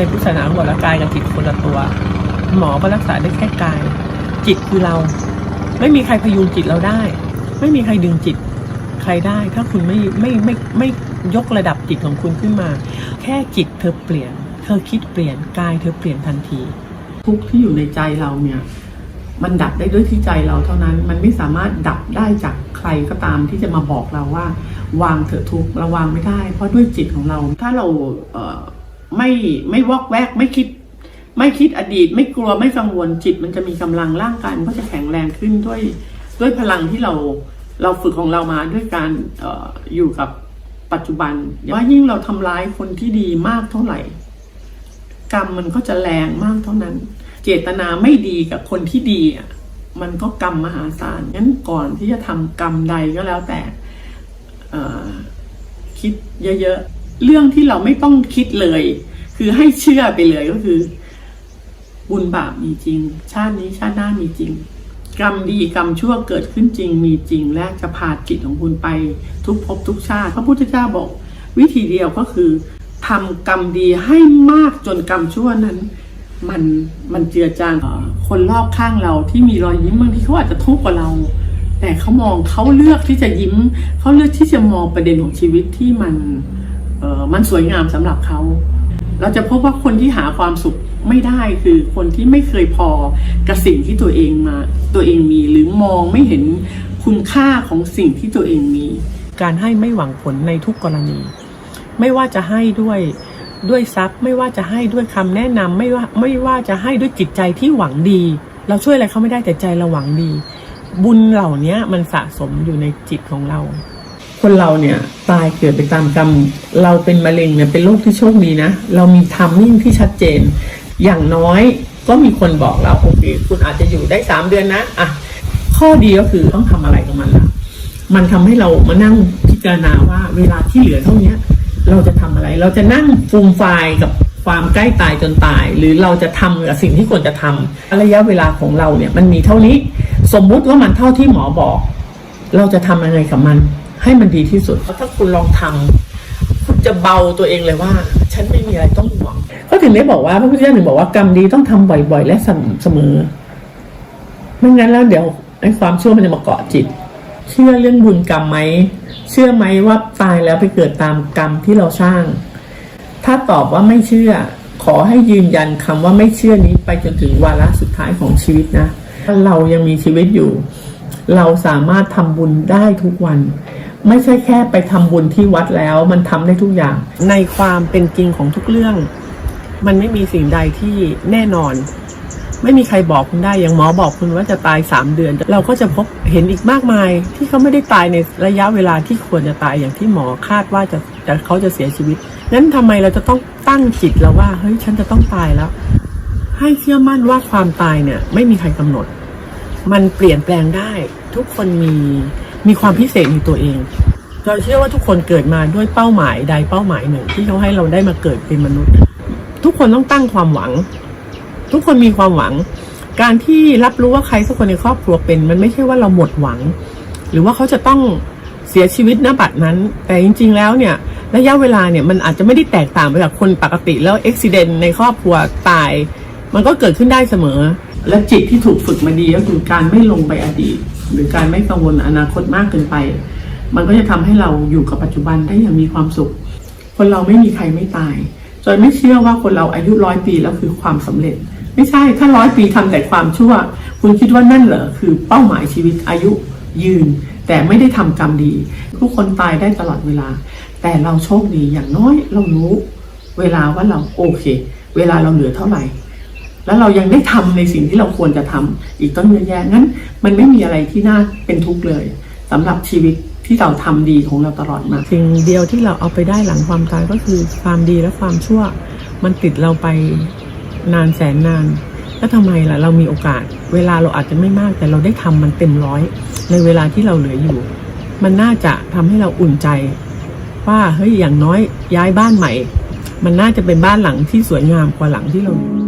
ในพุทธศาสนาบอกแล้วกายกับจิตคนละตัว หมอก็รักษาได้แค่กาย จิตคือเรา ไม่มีใครพยุงจิตเราได้ ไม่มีใครดึงจิต ใครได้ถ้าคุณไม่ไม่ไม่ไม่ยกระดับจิตของคุณขึ้นมา แค่จิตเธอเปลี่ยน เธอคิดเปลี่ยนกายเธอเปลี่ยนทันที ทุกที่อยู่ในใจเราเนี่ยมันดับได้ด้วยที่ใจเราเท่านั้น มันไม่สามารถดับได้จากใครก็ตามที่จะมาบอกเราว่า วางเถอะทุกเราวางไม่ได้ เพราะด้วยจิตของเราถ้าเราเออ ไม่ไม่วอกแวกไม่คิด ไม่คิดอดีต ไม่กลัวไม่กังวลจิต มันจะมีกำลังร่างกายมันก็จะแข็งแรงขึ้นด้วยด้วยพลังที่เราเราฝึกของเรามาด้วยการอออยู่กับปัจจุบันว่ายิ่งเราทำร้ายคนที่ดีมากเท่าไหร่ กรรมมันก็จะแรงมากเท่านั้น เจตนาไม่ดีกับคนที่ดีอะมันก็กรรมมหาศาลงั้นก่อนที่จะทำกรรมใดก็แล้วแต่คิดเยอะๆ เรื่องที่เราไม่ต้องคิดเลย คือให้เชื่อไปเลยก็คือ บุญบาปมีจริง ชาตินี้ชาติหน้ามีจริง กรรมดีกรรมชั่วเกิดขึ้นจริงมีจริง และจะพาจิตของคุณไปทุกภพทุกชาติ พระพุทธเจ้าบอก วิธีเดียวก็คือทำกรรมดีให้มากจนกรรมชั่วนั้น มันมันเจือจางคนรอบข้างเราที่มีรอยยิ้มบางทีเขาอาจจะทุกข์กว่าเรา แต่เขามองเขาเลือกที่จะยิ้ม เขาเลือกที่จะมองประเด็นของชีวิตที่มัน เออมันสวยงามสำหรับเขา เราจะพบว่าคนที่หาความสุขไม่ได้คือคนที่ไม่เคยพอกับสิ่งที่ตัวเองมา ตัวเองมีหรือมองไม่เห็นคุณค่าของสิ่งที่ตัวเองมี การให้ไม่หวังผลในทุกกรณี ไม่ว่าจะให้ด้วยด้วยทรัพย์ ไม่ว่าจะให้ด้วยคำแนะนำไม่ว่าไม่ว่าจะให้ด้วยจิตใจที่หวังดี เราช่วยอะไรเขาไม่ได้แต่ใจเราหวังดี บุญเหล่านี้มันสะสมอยู่ในจิตของเรา คนเราเนี่ยตายเกิดไปตามกรรม เราเป็นมะเร็งเนี่ยเป็นโรคที่โชคดีนะ เรามีทัมมิ่งที่ชัดเจน อย่างน้อยก็มีคนบอกเราโอเคคุณอาจจะอยู่ได้สามเดือนนะอะข้อดีก็คือต้องทำอะไรกับมันละมันทำให้เรามานั่งพิจารณาว่าเวลาที่เหลือเท่านี้ยเราจะทำอะไร เราจะนั่งฟูมไฟายกับความใกล้ตายจนตาย หรือเราจะทำกับสิ่งที่ควรจะทำระยะเวลาของเราเนี่ยมันมีเท่านี้ สมมุติว่ามันเท่าที่หมอบอก เราจะทำยังไงกับมัน ให้มันดีที่สุดเพราะถ้าคุณลองทำคุณจะเบาตัวเองเลยว่า ฉันไม่มีอะไรต้องห่วงก็ถึงได้บอกว่าพระพุทธเจ้าถึงบอกว่ากรรมดีต้องทำบ่อย ๆ และสม่ำเสมอไม่งั้นแล้วเดี๋ยวไอ้ความชั่วมันจะมาเกาะจิต เชื่อเรื่องบุญกรรมไหมเชื่อไหมว่าตายแล้วไปเกิดตามกรรมที่เราสร้าง ถ้าตอบว่าไม่เชื่อ ขอให้ยืนยันคำว่าไม่เชื่อนี้ไปจนถึงวาระสุดท้ายของชีวิตนะถ้าเรายังมีชีวิตอยู่ เราสามารถทำบุญได้ทุกวัน ไม่ใช่แค่ไปทำบุญที่วัดแล้ว มันทำได้ทุกอย่าง ในความเป็นจริงของทุกเรื่อง มันไม่มีสิ่งใดที่แน่นอน ไม่มีใครบอกคุณได้อย่างหมอบอกคุณว่าจะตายสามเดือน เราก็จะพบเห็นอีกมากมาย ที่เขาไม่ได้ตายในระยะเวลาที่ควรจะตายอย่างที่หมอคาดว่าจะจะเขาจะเสียชีวิตงั้นทำไมเราจะต้องตั้งจิตแล้วว่าเฮ้ยฉันจะต้องตายแล้ว ให้เชื่อมั่นว่าความตายเนี่ย ไม่มีใครกำหนด มันเปลี่ยนแปลงได้ ทุกคนมี มีความพิเศษในตัวเองเราเชื่อว่าทุกคนเกิดมาด้วยเป้าหมายใดเป้าหมายหนึ่ง ที่เขาให้เราได้มาเกิดเป็นมนุษย์ ทุกคนต้องตั้งความหวัง ทุกคนมีความหวัง การที่รับรู้ว่าใครสักคนในครอบครัวเป็น มันไม่ใช่ว่าเราหมดหวัง หรือว่าเขาจะต้องเสียชีวิตณบัดนั้น แต่จริง ๆ แล้วเนี่ยระยะเวลาเนี่ยมันอาจจะไม่ได้แตกต่างไปจากคนปกติแล้วอุบิเหตุในครอบครัวตาย มันก็เกิดขึ้นได้เสมอ และจิตที่ถูกฝึกมาดีก็คือการไม่ลงไปอดีต หรือการไม่กังวลอนาคตมากเกินไป มันก็จะทำให้เราอยู่กับปัจจุบันได้อย่างมีความสุข คนเราไม่มีใครไม่ตายจอยไม่เชื่อว่าคนเราอายุร้อยปีแล้วคือความสำเร็จ ไม่ใช่ถ้าร้อยปีทำแต่ความชั่ว คุณคิดว่านั่นเหรอคือเป้าหมายชีวิตอายุยืน แต่ไม่ได้ทำกรรมดี ทุกคนตายได้ตลอดเวลา แต่เราโชคดีอย่างน้อยเรารู้ เวลาว่าเราโอเค เวลาเราเหลือเท่าไหร่ แล้วเรายังได้ทำในสิ่งที่เราควรจะทำอีกต้องเยอะแยะงั้น มันไม่มีอะไรที่น่าเป็นทุกข์เลยสำหรับชีวิตที่เราทำดีของเราตลอดมาสิ่งเดียวที่เราเอาไปได้หลังความตายก็คือความดีและความชั่ว มันติดเราไปนานแสนนานแล้วทำไมล่ะเรามีโอกาส เวลาเราอาจจะไม่มากแต่เราได้ทำมันเต็มร้อย ในเวลาที่เราเหลืออยู่ มันน่าจะทำให้เราอุ่นใจ ว่าเฮ้ยอย่างน้อยย้ายบ้านใหม่ มันน่าจะเป็นบ้านหลังที่สวยงามกว่าหลังที่เราอยู่